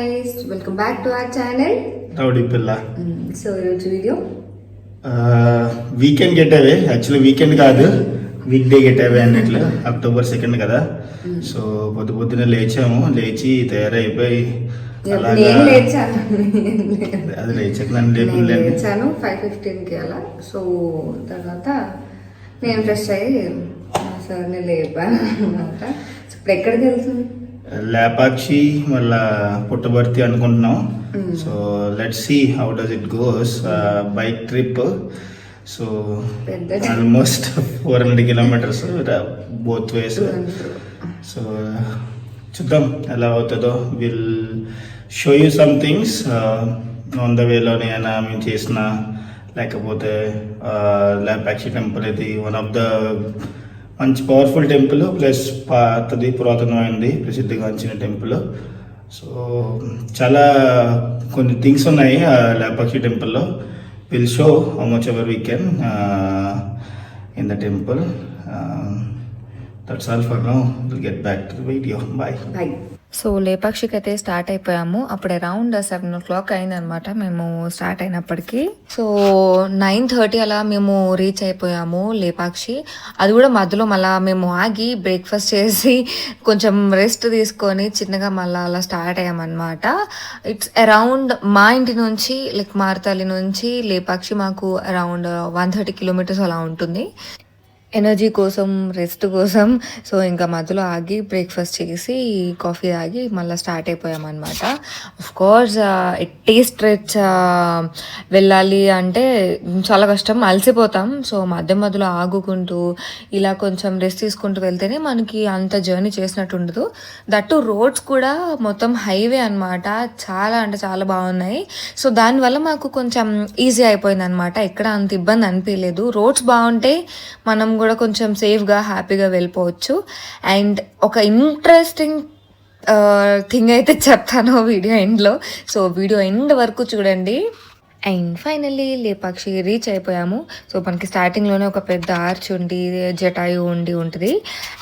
Guys welcome back to our channel rowdy Pilla so ఈరోజు video weekend get away actually weekend కాదు. Weekday get away అన్నట్లు October second కదా so పొద్దు పొద్దున లేచాము. లేచి తయారైపోయి నేను లేచాను. అది లేచాక నన్ను నేను లేచాను ఫైవ్ ఫిఫ్టీన్కి అలా. సో తర్వాత నేను ఫ్రెష్ అయ్యి సార్ని లేపాను అనమాట ఇప్పుడు ఎక్కడికి వెళ్తుంది? లేపాక్షి మళ్ళా పుట్టబర్తి అనుకుంటున్నాం. So let see how does it goes bike trip so almost four hundred kilometres both ways so చూద్దాం ఎలా అవుతుందో. Will show you some things on the వేలోనే అయినా మేము చేసిన లేకపోతే లేపాక్షి టెంపుల్ ఇది వన్ ఆఫ్ ద మంచి పవర్ఫుల్ టెంపుల్ ప్లస్ పాతది పురాతనమైనది ప్రసిద్ధిగాంచిన టెంపుల్ సో చాలా కొన్ని థింగ్స్ ఉన్నాయి ఆ లేపాక్షి టెంపుల్లో will show how much ever we can in the temple that's all for now will get back to the video bye bye so లేపాక్షికి అయితే స్టార్ట్ అయిపోయాము. అప్పుడు అరౌండ్ సెవెన్ ఓ క్లాక్ అయిందనమాట మేము స్టార్ట్ అయినప్పటికీ. సో నైన్ థర్టీ అలా మేము reach అయిపోయాము లేపాక్షి. అది కూడా మధ్యలో మళ్ళీ మేము ఆగి బ్రేక్ఫాస్ట్ చేసి కొంచెం రెస్ట్ తీసుకొని చిన్నగా మళ్ళీ అలా స్టార్ట్ అయ్యామన్నమాట ఇట్స్ అరౌండ్ మా ఇంటి నుంచి లైక్ మారతల్లి నుంచి లేపాక్షి మాకు అరౌండ్ వన్ థర్టీ కిలోమీటర్స్ అలా ఉంటుంది. ఎనర్జీ కోసం రెస్ట్ కోసం. సో ఇంకా మధ్యలో ఆగి బ్రేక్ఫాస్ట్ చేసి కాఫీ తాగి మళ్ళీ స్టార్ట్ అయిపోయామన్నమాట. కోర్స్ ఎట్టి స్ట్రెచ్ వెళ్ళాలి అంటే చాలా కష్టం. అలసిపోతాం. సో మధ్య మధ్యలో ఆగుకుంటూ ఇలా కొంచెం రెస్ట్ తీసుకుంటూ వెళ్తేనే మనకి అంత జర్నీ చేసినట్టు ఉండదు. దట్టు రోడ్స్ కూడా మొత్తం హైవే అన్నమాట. చాలా అంటే చాలా బాగున్నాయి. సో దానివల్ల మాకు కొంచెం ఈజీ అయిపోయింది అనమాట ఎక్కడ అంత ఇబ్బంది అనిపించలేదు రోడ్స్ బాగుంటే మనం కూడా కొంచెం సేఫ్గా హ్యాపీగా వెళ్ళిపోవచ్చు. అండ్ ఒక ఇంట్రెస్టింగ్ థింగ్ అయితే చెప్తాను వీడియో ఎండ్లో. సో వీడియో ఎండ్ వరకు చూడండి. అండ్ ఫైనల్లీ లేపాక్షి రీచ్ అయిపోయాము. సో మనకి స్టార్టింగ్లోనే ఒక పెద్ద ఆర్చ్ ఉండి జటాయు ఉండి ఉంటుంది.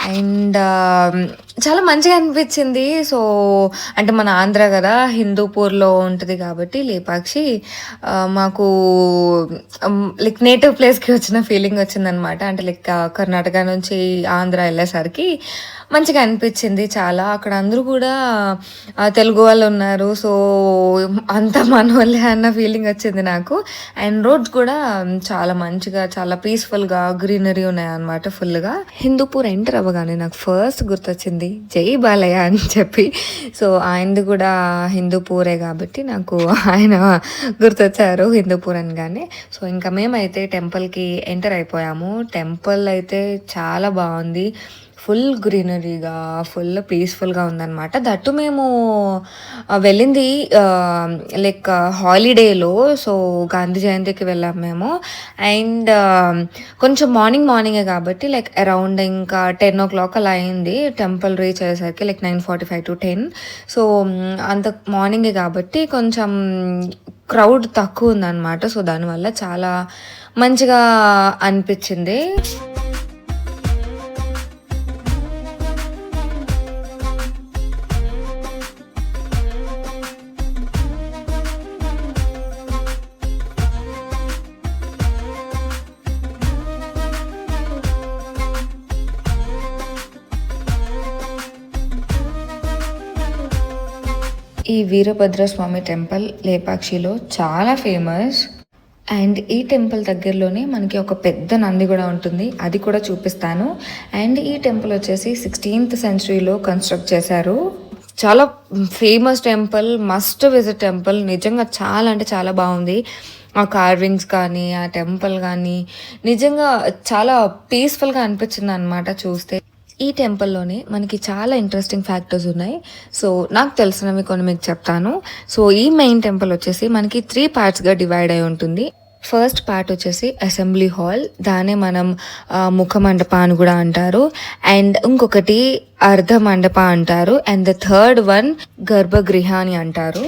అండ్ um, చాలా మంచిగా అనిపించింది. సో అంటే మన ఆంధ్ర కదా హిందూపూర్లో ఉంటుంది కాబట్టి లేపాక్షి uh, మాకు లైక్ నేటివ్ ప్లేస్కి వచ్చిన ఫీలింగ్ వచ్చిందనమాట అంటే లైక్ కర్ణాటక uh, నుంచి ఆంధ్ర వెళ్ళేసరికి మంచిగా అనిపించింది చాలా. అక్కడ అందరూ కూడా తెలుగు వాళ్ళు ఉన్నారు. సో అంతా మన వాళ్ళే అన్న ఫీలింగ్ వచ్చింది నాకు. అండ్ రోడ్స్ కూడా చాలా మంచిగా చాలా పీస్ఫుల్గా గ్రీనరీ ఉన్నాయి అనమాట ఫుల్గా హిందూపూర్ ఎంటర్ అవ్వగానే నాకు ఫస్ట్ గుర్తొచ్చింది జై బాలయ్య అని చెప్పి. సో ఆయనది కూడా హిందూపూరే కాబట్టి నాకు ఆయన గుర్తొచ్చారు హిందూపూర్ అనగానే. సో ఇంకా మేమైతే టెంపుల్కి ఎంటర్ అయిపోయాము. టెంపుల్ అయితే చాలా బాగుంది. ఫుల్ గ్రీనరీగా ఫుల్ పీస్ఫుల్గా ఉందన్నమాట. దట్టు మేము వెళ్ళింది లైక్ హాలిడేలో. సో గాంధీ జయంతికి వెళ్ళాం మేము. అండ్ కొంచెం మార్నింగ్ మార్నింగే కాబట్టి లైక్ అరౌండ్ ఇంకా టెన్ ఓ క్లాక్ అలా అయింది. టెంపుల్ రీచ్ అయ్యేసరికి like nine forty five to ten. So అంత మార్నింగే కాబట్టి కొంచెం క్రౌడ్ తక్కువ ఉందన్నమాట. సో దానివల్ల చాలా మంచిగా అనిపించింది. ఈ వీరభద్రస్వామి టెంపుల్ లేపాక్షిలో చాలా ఫేమస్. అండ్ ఈ టెంపుల్ దగ్గరలోనే మనకి ఒక పెద్ద నంది కూడా ఉంటుంది. అది కూడా చూపిస్తాను. అండ్ ఈ టెంపుల్ వచ్చేసి సిక్స్టీన్త్ సెంచరీలో కన్స్ట్రక్ట్ చేశారు. చాలా famous temple must visit temple. నిజంగా చాలా అంటే చాలా బాగుంది. ఆ కార్వింగ్స్ కానీ ఆ టెంపుల్ కానీ నిజంగా చాలా పీస్ఫుల్గా అనిపించింది అనమాట చూస్తే. ఈ టెంపుల్లోనే మనకి చాలా ఇంట్రెస్టింగ్ ఫ్యాక్టర్స్ ఉన్నాయి. సో నాకు తెలిసినవి కొన్ని మీకు చెప్తాను. సో ఈ మెయిన్ టెంపుల్ వచ్చేసి మనకి త్రీ పార్ట్స్గా డివైడ్ అయి ఉంటుంది. ఫస్ట్ పార్ట్ వచ్చేసి అసెంబ్లీ హాల్ దానే మనం ముఖ మండప అని కూడా అంటారు. అండ్ ఇంకొకటి అర్ధ మండప అంటారు. అండ్ ద థర్డ్ వన్ గర్భగృహ అని అంటారు.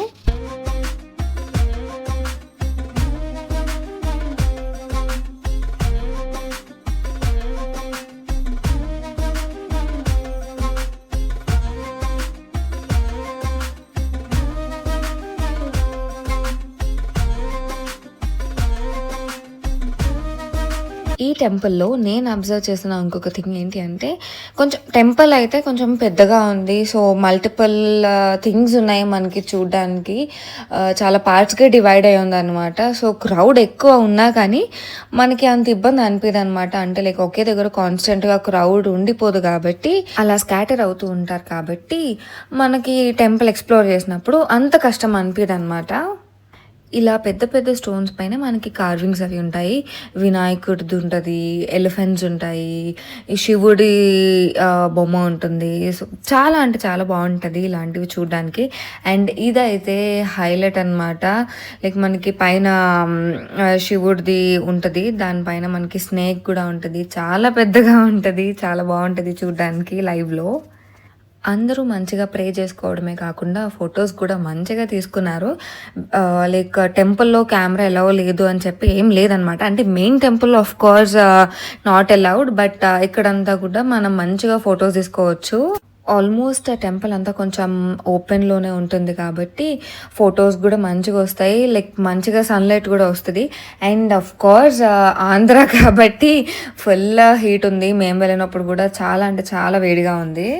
టెంపుల్లో నేను అబ్జర్వ్ చేసిన ఇంకొక థింగ్ ఏంటి అంటే కొంచెం టెంపుల్ అయితే కొంచెం పెద్దగా ఉంది. సో మల్టిపుల్ థింగ్స్ ఉన్నాయి మనకి చూడడానికి. Uh, చాలా పార్ట్స్గా డివైడ్ అయి ఉందన్నమాట. అనమాట సో క్రౌడ్ ఎక్కువ ఉన్నా కానీ మనకి అంత ఇబ్బంది అనిపిదు అనమాట అంటే లైక్ ఒకే దగ్గర కాన్స్టెంట్గా క్రౌడ్ ఉండిపోదు కాబట్టి అలా స్కాటర్ అవుతూ ఉంటారు కాబట్టి మనకి టెంపుల్ ఎక్స్ప్లోర్ చేసినప్పుడు అంత కష్టం అనిపిదు అనమాట ఇలా పెద్ద పెద్ద స్టోన్స్ పైన మనకి కార్వింగ్స్ అవి ఉంటాయి. వినాయకుడిది ఉంటుంది ఎలిఫెంట్స్ ఉంటాయి శివుడి బొమ్మ ఉంటుంది. సో చాలా అంటే చాలా బాగుంటుంది ఇలాంటివి చూడడానికి. అండ్ ఇదైతే హైలైట్ అన్నమాట. లైక్ మనకి పైన శివుడిది ఉంటుంది. దానిపైన మనకి స్నేక్ కూడా ఉంటుంది. చాలా పెద్దగా ఉంటుంది. చాలా బాగుంటుంది చూడడానికి లైవ్లో అందరూ మంచిగా ప్రే చేసుకోవడమే కాకుండా ఫొటోస్ కూడా మంచిగా తీసుకున్నారు. లైక్ టెంపుల్లో కెమెరా ఎలా లేదు అని చెప్పి ఏం లేదనమాట అంటే main temple of course not allowed but ఇక్కడంతా కూడా మనం మంచిగా ఫొటోస్ తీసుకోవచ్చు. ఆల్మోస్ట్ ఆ టెంపుల్ అంతా కొంచెం ఓపెన్లోనే ఉంటుంది కాబట్టి ఫొటోస్ కూడా మంచిగా వస్తాయి. లైక్ మంచిగా సన్లైట్ కూడా వస్తుంది. అండ్ అఫ్ కోర్స్ ఆంధ్ర కాబట్టి ఫుల్ హీట్ ఉంది. మేము వెళ్ళినప్పుడు కూడా చాలా అంటే చాలా వేడిగా ఉంది.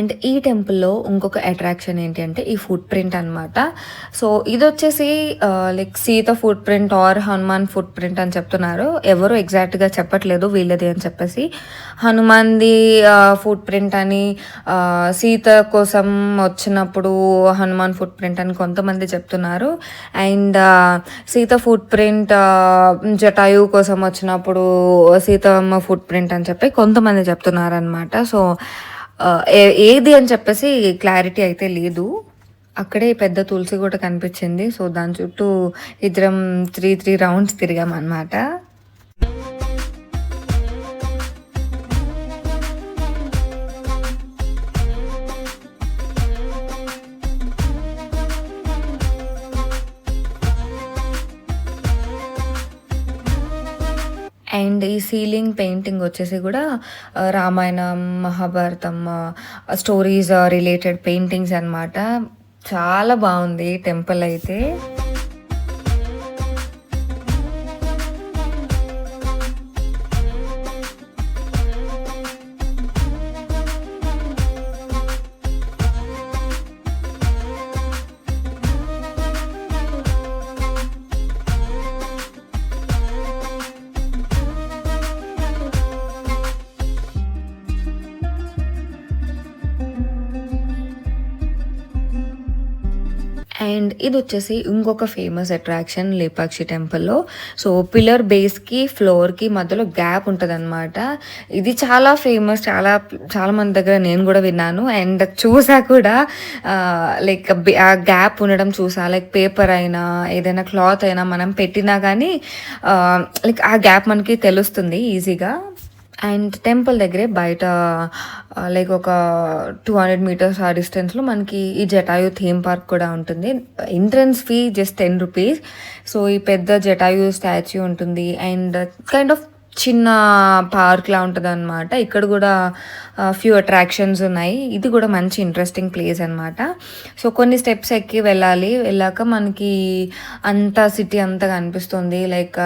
అండ్ ఈ టెంపుల్లో ఇంకొక అట్రాక్షన్ ఏంటి అంటే ఈ ఫుట్ ప్రింట్ అనమాట సో ఇది వచ్చేసి like Sita footprint or Hanuman footprint అని చెప్తున్నారు. ఎవరు ఎగ్జాక్ట్గా చెప్పట్లేదు వీళ్ళది అని చెప్పేసి. హనుమాన్ది ఫుట్ ప్రింట్ అని సీత కోసం వచ్చినప్పుడు హనుమాన్ ఫుట్ ప్రింట్ అని కొంతమంది చెప్తున్నారు. And Sita footprint Jatayu కోసం వచ్చినప్పుడు సీతమ్మ ఫుట్ ప్రింట్ అని చెప్పి కొంతమంది చెప్తున్నారు అనమాట సో ఏది అని చెప్పేసి క్లారిటీ అయితే లేదు. అక్కడే పెద్ద తులసి కూడా కనిపించింది. సో దాని చుట్టూ ఇద్దరం త్రీ త్రీ రౌండ్స్ తిరిగాం అండ్ ఈ సీలింగ్ పెయింటింగ్ వచ్చేసి కూడా Ramayanam Mahabharatam stories related paintings అన్నమాట. చాలా బాగుంది టెంపుల్ అయితే. అండ్ ఇది వచ్చేసి ఇంకొక ఫేమస్ అట్రాక్షన్ లేపాక్షి టెంపుల్లో. సో పిల్లర్ బేస్కి ఫ్లోర్కి మధ్యలో గ్యాప్ ఉంటుంది అనమాట ఇది చాలా ఫేమస్ చాలా చాలా మంది దగ్గర నేను కూడా విన్నాను. అండ్ చూసా కూడా లైక్ ఆ గ్యాప్ ఉండడం చూసా. లైక్ పేపర్ అయినా ఏదైనా క్లాత్ అయినా మనం పెట్టినా కానీ లైక్ ఆ గ్యాప్ మనకి తెలుస్తుంది ఈజీగా. అండ్ టెంపుల్ దగ్గరే బయట లైక్ ఒక టూ హండ్రెడ్ మీటర్స్ ఆ డిస్టెన్స్లో మనకి ఈ జటాయు థీమ్ పార్క్ కూడా ఉంటుంది. Entrance fee just ten rupees so ఈ పెద్ద జటాయు స్టాచ్యూ ఉంటుంది. అండ్ కైండ్ ఆఫ్ చిన్న పార్క్ లా ఉంటుంది అనమాట ఇక్కడ కూడా ఫ్యూ అట్రాక్షన్స్ ఉన్నాయి. ఇది కూడా మంచి ఇంట్రెస్టింగ్ ప్లేస్ అనమాట సో కొన్ని స్టెప్స్ ఎక్కి వెళ్ళాలి. వెళ్ళాక మనకి అంతా సిటీ అంతా కనిపిస్తుంది. లైక్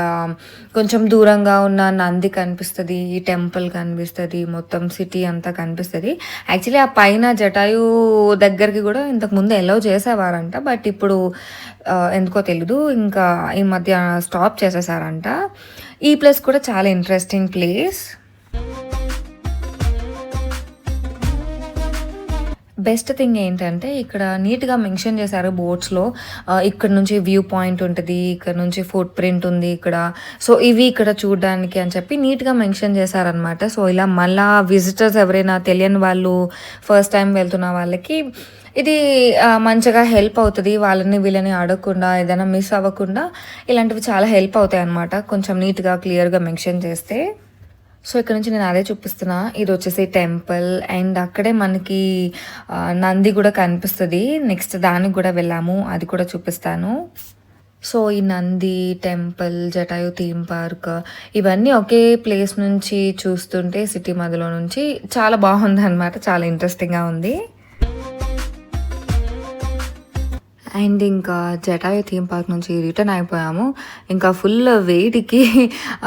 కొంచెం దూరంగా ఉన్న నంది కనిపిస్తుంది. ఈ టెంపుల్ కనిపిస్తుంది. మొత్తం సిటీ అంతా కనిపిస్తుంది. యాక్చువల్లీ ఆ పైన జటాయు దగ్గరికి కూడా ఇంతకు ముందు ఎలవ్ చేసేవారంట. బట్ ఇప్పుడు ఎందుకో తెలీదు. ఇంకా ఈ మధ్య స్టాప్ చేసేసారంట. ఈ ప్లేస్ కూడా చాలా ఇంట్రెస్టింగ్ ప్లేస్. బెస్ట్ థింగ్ ఏంటంటే ఇక్కడ నీట్గా మెన్షన్ చేశారు బోట్స్లో. ఇక్కడ నుంచి వ్యూ పాయింట్ ఉంటుంది ఇక్కడ నుంచి ఫుట్ ప్రింట్ ఉంది ఇక్కడ. సో ఇవి ఇక్కడ చూడడానికి అని చెప్పి నీట్గా మెన్షన్ చేశారనమాట సో ఇలా మళ్ళా విజిటర్స్ ఎవరైనా తెలియని వాళ్ళు ఫస్ట్ టైం వెళ్తున్న వాళ్ళకి ఇది మంచిగా హెల్ప్ అవుతుంది. వాళ్ళని వీళ్ళని అడగకుండా ఏదైనా మిస్ అవ్వకుండా ఇలాంటివి చాలా హెల్ప్ అవుతాయి అనమాట కొంచెం నీట్గా క్లియర్గా మెన్షన్ చేస్తే. సో ఇక్కడ నుంచి నేను అదే చూపిస్తున్నా. ఇది వచ్చేసి టెంపుల్. అండ్ అక్కడే మనకి నంది కూడా కనిపిస్తుంది. నెక్స్ట్ దానికి కూడా వెళ్ళాము. అది కూడా చూపిస్తాను. సో ఈ Nandi temple Jatayu theme park ఇవన్నీ ఒకే ప్లేస్ నుంచి చూస్తుంటే సిటీ మధ్యలో నుంచి చాలా బాగుంది అనమాట చాలా ఇంట్రెస్టింగ్గా ఉంది. అండ్ ఇంకా జటాయు థీమ్ పార్క్ నుంచి రిటర్న్ అయిపోయాము. ఇంకా ఫుల్ వెయిట్కి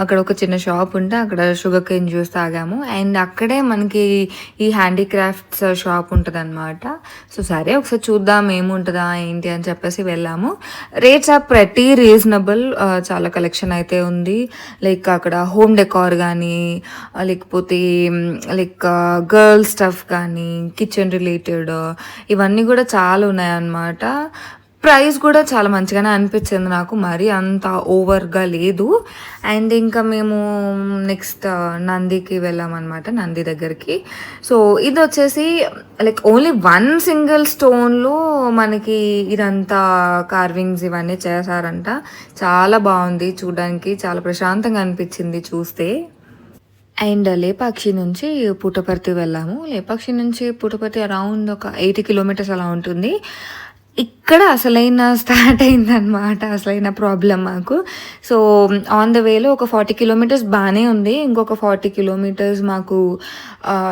అక్కడ ఒక చిన్న షాప్ ఉంటే అక్కడ షుగర్ కేన్ జ్యూస్ తాగాము. అండ్ అక్కడే మనకి ఈ హ్యాండీక్రాఫ్ట్స్ షాప్ ఉంటుంది అనమాట సో సరే ఒకసారి చూద్దాం ఏముంటుందా ఏంటి అని చెప్పేసి వెళ్ళాము. రేట్స్ ఆర్ ప్రతి రీజనబుల్ చాలా కలెక్షన్ అయితే ఉంది. లైక్ అక్కడ హోమ్ డెకార్ కానీ లేకపోతే లైక్ గర్ల్ స్టఫ్ కానీ కిచెన్ రిలేటెడ్ ఇవన్నీ కూడా చాలా ఉన్నాయన్నమాట. ప్రైస్ కూడా చాలా మంచిగానే అనిపించింది నాకు. మరీ అంత ఓవర్గా లేదు. అండ్ ఇంకా మేము నెక్స్ట్ నందికి వెళ్ళామన్నమాట నంది దగ్గరికి. సో ఇది వచ్చేసి లైక్ ఓన్లీ వన్ సింగిల్ స్టోన్లో మనకి ఇదంతా కార్వింగ్స్ ఇవన్నీ చేశారంట. చాలా బాగుంది చూడడానికి. చాలా ప్రశాంతంగా అనిపించింది చూస్తే. అండ్ లేపాక్షి నుంచి పుట్టపర్తి వెళ్ళాము. లేపాక్షి నుంచి పుట్టపర్తి అరౌండ్ ఒక ఎయిటీ కిలోమీటర్స్ అలా ఉంటుంది. ఇక్కడ అసలైన స్టార్ట్ అయిందనమాట అసలైన ప్రాబ్లం మాకు. సో ఆన్ ద వేలో ఒక ఫార్టీ కిలోమీటర్స్ బాగానే ఉంది. ఇంకొక ఫార్టీ కిలోమీటర్స్ మాకు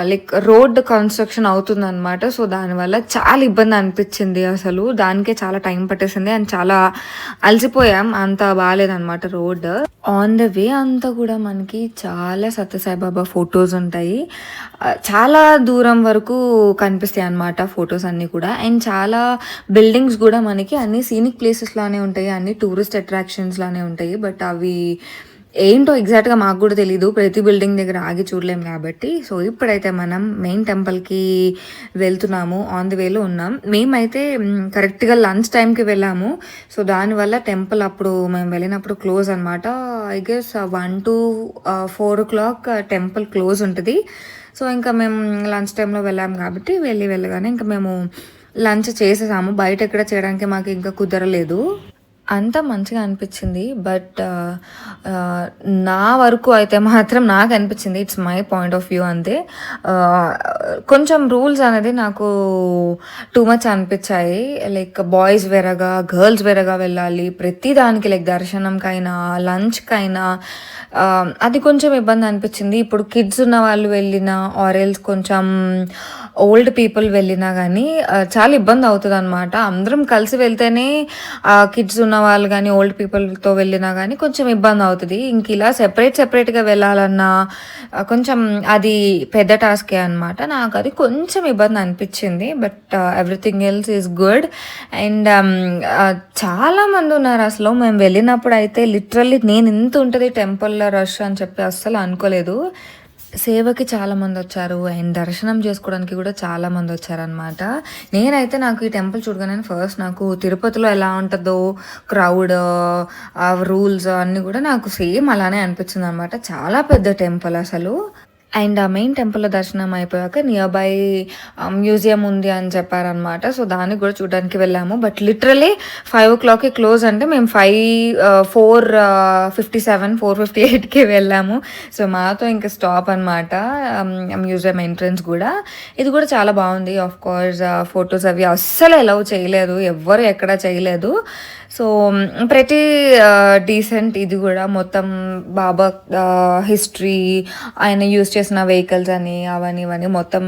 లైక్ రోడ్ కన్స్ట్రక్షన్ అవుతుందన్నమాట. సో దానివల్ల చాలా ఇబ్బంది అనిపించింది అసలు. దానికే చాలా టైం పట్టేసింది అండ్ చాలా అలసిపోయాం. అంత బాగాలేదన్నమాట రోడ్ ఆన్ ద వే అంతా కూడా మనకి చాలా సత్యసాయిబాబా ఫొటోస్ ఉంటాయి. చాలా దూరం వరకు కనిపిస్తాయి అన్నమాట ఫొటోస్ అన్నీ కూడా. అండ్ చాలా బిల్డింగ్స్ కూడా మనకి అన్ని సీనిక్ ప్లేసెస్లోనే ఉంటాయి అన్ని టూరిస్ట్ అట్రాక్షన్స్లోనే ఉంటాయి. బట్ అవి ఏంటో ఎగ్జాక్ట్గా మాకు కూడా తెలీదు. ప్రతి బిల్డింగ్ దగ్గర ఆగి చూడలేం కాబట్టి. సో ఇప్పుడైతే మనం మెయిన్ టెంపుల్కి వెళ్తున్నాము. ఆన్ ది వేలో ఉన్నాం. మేమైతే కరెక్ట్గా లంచ్ టైంకి వెళ్ళాము. సో దానివల్ల టెంపుల్ అప్పుడు మేము వెళ్ళినప్పుడు క్లోజ్ అనమాట I guess one to four o'clock temple close ఉంటుంది. సో ఇంకా మేము లంచ్ టైంలో వెళ్ళాం కాబట్టి వెళ్ళి వెళ్ళగానే ఇంకా మేము లంచ్ చేసేసాము. బయట ఎక్కడ చేయడానికి మాకు ఇంకా కుదరలేదు. అంతా మంచిగా అనిపించింది బట్ నా వరకు అయితే మాత్రం నాకు అనిపించింది it's my point of view అంతే. కొంచెం రూల్స్ అనేది నాకు టూ మచ్ అనిపించాయి. లైక్ బాయ్స్ వేరగా గర్ల్స్ వేరగా వెళ్ళాలి. ప్రతి దానికి లైక్ దర్శనంకైనా లంచ్కైనా అది కొంచెం ఇబ్బంది అనిపించింది. ఇప్పుడు కిడ్స్ ఉన్న వాళ్ళు వెళ్ళినా ఆరెల్స్ కొంచెం ఓల్డ్ పీపుల్ వెళ్ళినా కానీ చాలా ఇబ్బంది అవుతుంది అనమాట అందరం కలిసి వెళ్తేనే కిడ్స్ ఉన్న వాళ్ళు కానీ ఓల్డ్ పీపుల్తో వెళ్ళినా కానీ కొంచెం ఇబ్బంది అవుతుంది. ఇంక ఇలా సెపరేట్ సెపరేట్గా వెళ్ళాలన్నా కొంచెం అది పెద్ద టాస్కే అనమాట నాకు అది కొంచెం ఇబ్బంది అనిపించింది. But everything else is good and చాలా మంది ఉన్నారు అసలు. మేము వెళ్ళినప్పుడు అయితే లిటరల్లీ నేను ఇంత ఉంటుంది టెంపుల్లో రష్ అని చెప్పి అస్సలు అనుకోలేదు. సేవకి చాలా మంది వచ్చారు అండ్ దర్శనం చేసుకోవడానికి కూడా చాలా మంది వచ్చారనమాట నేనైతే నాకు ఈ టెంపుల్ చూడగానే ఫస్ట్ నాకు తిరుపతిలో ఎలా ఉంటుందో క్రౌడ్ ఆ రూల్స్ అన్నీ కూడా నాకు సేమ్ అలానే అనిపించింది అనమాట చాలా పెద్ద టెంపుల్ అసలు. అండ్ ఆ మెయిన్ టెంపుల్ దర్శనం అయిపోయాక నియర్ బై మ్యూజియం ఉంది అని చెప్పారనమాట సో దానికి కూడా చూడడానికి వెళ్ళాము. బట్ లిటరలీ ఫైవ్ ఓ క్లాక్కి క్లోజ్ అంటే మేము five four fifty seven four fifty ఎయిట్కి వెళ్ళాము. సో మాతో ఇంకా స్టాప్ అనమాట మ్యూజియం ఎంట్రన్స్ కూడా. ఇది కూడా చాలా బాగుంది. ఆఫ్ కోర్స్ ఫొటోస్ అవి అస్సలు అలౌ చేయలేదు. ఎవ్వరు ఎక్కడ చేయలేదు. సో ప్రతి డీసెంట్ ఇది కూడా మొత్తం బాబా హిస్టరీ ఆయన యూస్ చేసిన వెహికల్స్ అని అవన్నీ ఇవన్నీ మొత్తం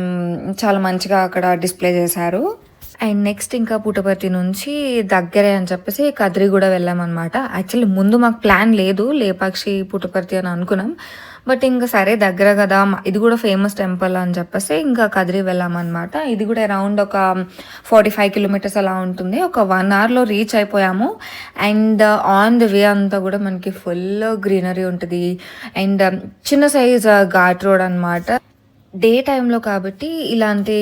చాలా మంచిగా అక్కడ డిస్ప్లే చేశారు. అండ్ నెక్స్ట్ ఇంకా పుట్టపర్తి నుంచి దగ్గరే అని చెప్పేసి కదిరి కూడా వెళ్ళామన్నమాట. యాక్చువల్లీ ముందు మాకు ప్లాన్ లేదు లేపాక్షి పుట్టపర్తి అని అనుకున్నాం. బట్ ఇంకా సరే దగ్గర కదా ఇది కూడా ఫేమస్ టెంపుల్ అని చెప్పేసి ఇంకా కదిరి వెళ్ళామన్నమాట. ఇది కూడా అరౌండ్ ఒక ఫార్టీ ఫైవ్ కిలోమీటర్స్ అలా ఉంటుంది. ఒక వన్ అవర్లో రీచ్ అయిపోయాము. అండ్ ఆన్ ది వే అంతా కూడా మనకి ఫుల్ గ్రీనరీ ఉంటుంది. అండ్ చిన్న సైజ్ uh, ఘాట్ రోడ్ అన్నమాట. డే టైంలో కాబట్టి ఇలాంటి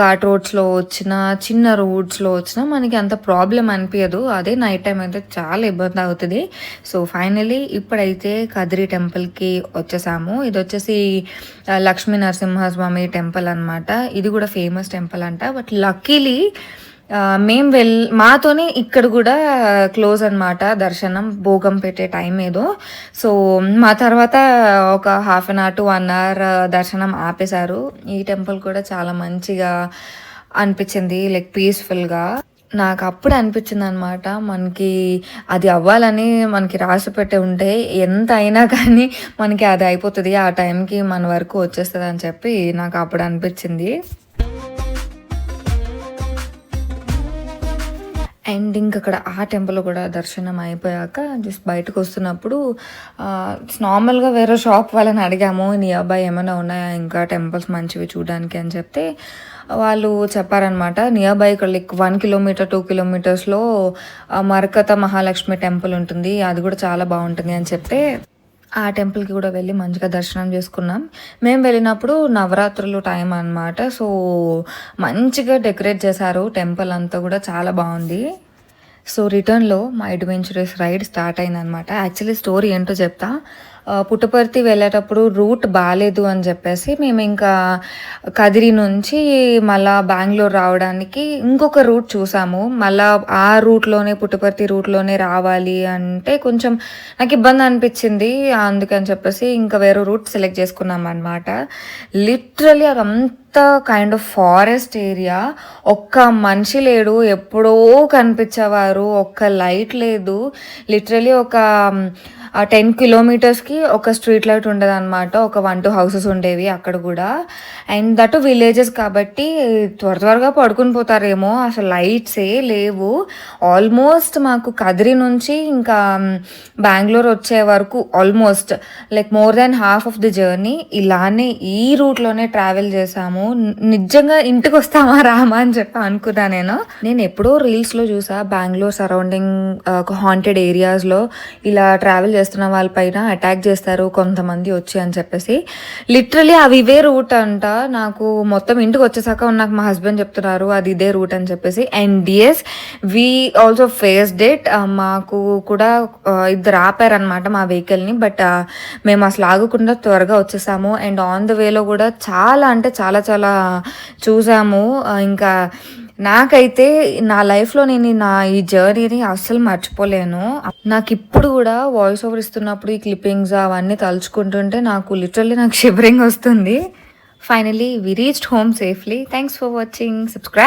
ఘాట్ రోడ్స్లో వచ్చిన చిన్న రోడ్స్లో వచ్చినా మనకి అంత ప్రాబ్లం అనిపించదు అదే నైట్ టైం అయితే చాలా ఇబ్బంది అవుతుంది. సో ఫైనలీ ఇప్పుడైతే కదిరి టెంపుల్కి వచ్చేసాము. ఇది వచ్చేసి లక్ష్మీ నరసింహస్వామి టెంపుల్ అనమాట ఇది కూడా ఫేమస్ టెంపుల్ అంట. బట్ లక్కీలీ మేము వెల్ మాతోనే ఇక్కడ కూడా క్లోజ్ అనమాట దర్శనం భోగం పెట్టే టైం ఏదో. సో మా తర్వాత ఒక half an hour to one hour దర్శనం ఆపేశారు. ఈ టెంపుల్ కూడా చాలా మంచిగా అనిపించింది లైక్ పీస్ఫుల్గా. నాకు అప్పుడు అనిపించింది అనమాట మనకి అది అవ్వాలని మనకి రాసి పెట్టి ఉంటే ఎంత అయినా కానీ మనకి అది అయిపోతుంది ఆ టైంకి మన వరకు వచ్చేస్తుంది అని చెప్పి నాకు అప్పుడు అనిపించింది. అండ్ ఇంక అక్కడ ఆ టెంపుల్ కూడా దర్శనం అయిపోయాక జస్ట్ బయటకు వస్తున్నప్పుడు నార్మల్గా వేరే షాప్ వాళ్ళని అడిగాము నియర్ బై ఏమైనా ఉన్నాయా? ఇంకా టెంపుల్స్ మంచివి చూడడానికి అని చెప్తే వాళ్ళు చెప్పారనమాట నియర్ బై ఇక్కడ లైక్ వన్ కిలోమీటర్ టూ కిలోమీటర్స్లో మరకత మహాలక్ష్మి టెంపుల్ ఉంటుంది అది కూడా చాలా బాగుంటుంది అని చెప్తే ఆ టెంపుల్కి కూడా వెళ్ళి మంచిగా దర్శనం చేసుకున్నాం. మేము వెళ్ళినప్పుడు నవరాత్రులు టైం అన్నమాట. సో మంచిగా డెకరేట్ చేశారు టెంపుల్ అంతా కూడా చాలా బాగుంది. సో రిటర్న్లో మా అడ్వెంచరస్ రైడ్ స్టార్ట్ అయిందనమాట యాక్చువల్లీ స్టోరీ ఏంటో చెప్తా. పుట్టపర్తి వెళ్ళేటప్పుడు రూట్ బాగాలేదు అని చెప్పేసి మేము ఇంకా కదిరి నుంచి మళ్ళా బెంగళూరు రావడానికి ఇంకొక రూట్ చూసాము. మళ్ళా ఆ రూట్లోనే పుట్టపర్తి రూట్లోనే రావాలి అంటే కొంచెం నాకు ఇబ్బంది అనిపించింది. అందుకని చెప్పేసి ఇంకా వేరే రూట్ సెలెక్ట్ చేసుకున్నాం అనమాట లిటరలీ అదంతా కైండ్ ఆఫ్ ఫారెస్ట్ ఏరియా ఒక్క మనిషి లేడు ఎప్పుడో కనిపించేవారు ఒక్క లైట్ లేదు. లిటరలీ ఒక ఆ టెన్ కిలోమీటర్స్కి ఒక స్ట్రీట్ లైట్ ఉండదు అనమాట ఒక వన్ టూ హౌసెస్ ఉండేవి అక్కడ కూడా. అండ్ దట్ విలేజెస్ కాబట్టి త్వర త్వరగా పడుకుని పోతారేమో. అసలు లైట్సే లేవు. ఆల్మోస్ట్ మాకు కదిరి నుంచి ఇంకా బెంగళూరు వచ్చే వరకు almost like more than half of the journey ఇలానే ఈ రూట్లోనే ట్రావెల్ చేసాము. నిజంగా ఇంటికి వస్తామా రామా అని చెప్పి అనుకున్నా నేను. నేను ఎప్పుడో రీల్స్లో చూసా బెంగళూరు సరౌండింగ్ హాంటెడ్ ఏరియాస్లో ఇలా ట్రావెల్ చేస్తాను చేస్తున్న వాళ్ళపైన అటాక్ చేస్తారు కొంతమంది వచ్చి అని చెప్పేసి. లిటరలీ అవి ఇవే రూట్ అంట. నాకు మొత్తం ఇంటికి వచ్చేసాక నాకు మా హస్బెండ్ చెప్తున్నారు అది ఇదే రూట్ అని చెప్పేసి. And as we also faced it మాకు కూడా ఇద్దరు ఆపారనమాట మా వెహికల్ని బట్ మేము అసలు ఆగకుండా త్వరగా వచ్చేసాము. అండ్ ఆన్ ద వేలో కూడా చాలా అంటే చాలా చాలా చూసాము. ఇంకా నాకైతే నా లైఫ్లో నేను నా ఈ జర్నీని అస్సలు మర్చిపోలేను. నాకు ఇప్పుడు కూడా వాయిస్ ఓవర్ ఇస్తున్నప్పుడు ఈ క్లిప్పింగ్స్ అవన్నీ తలుచుకుంటుంటే నాకు లిటరల్లీ నాకు షివరింగ్ వస్తుంది finally we reached home safely thanks for watching subscribe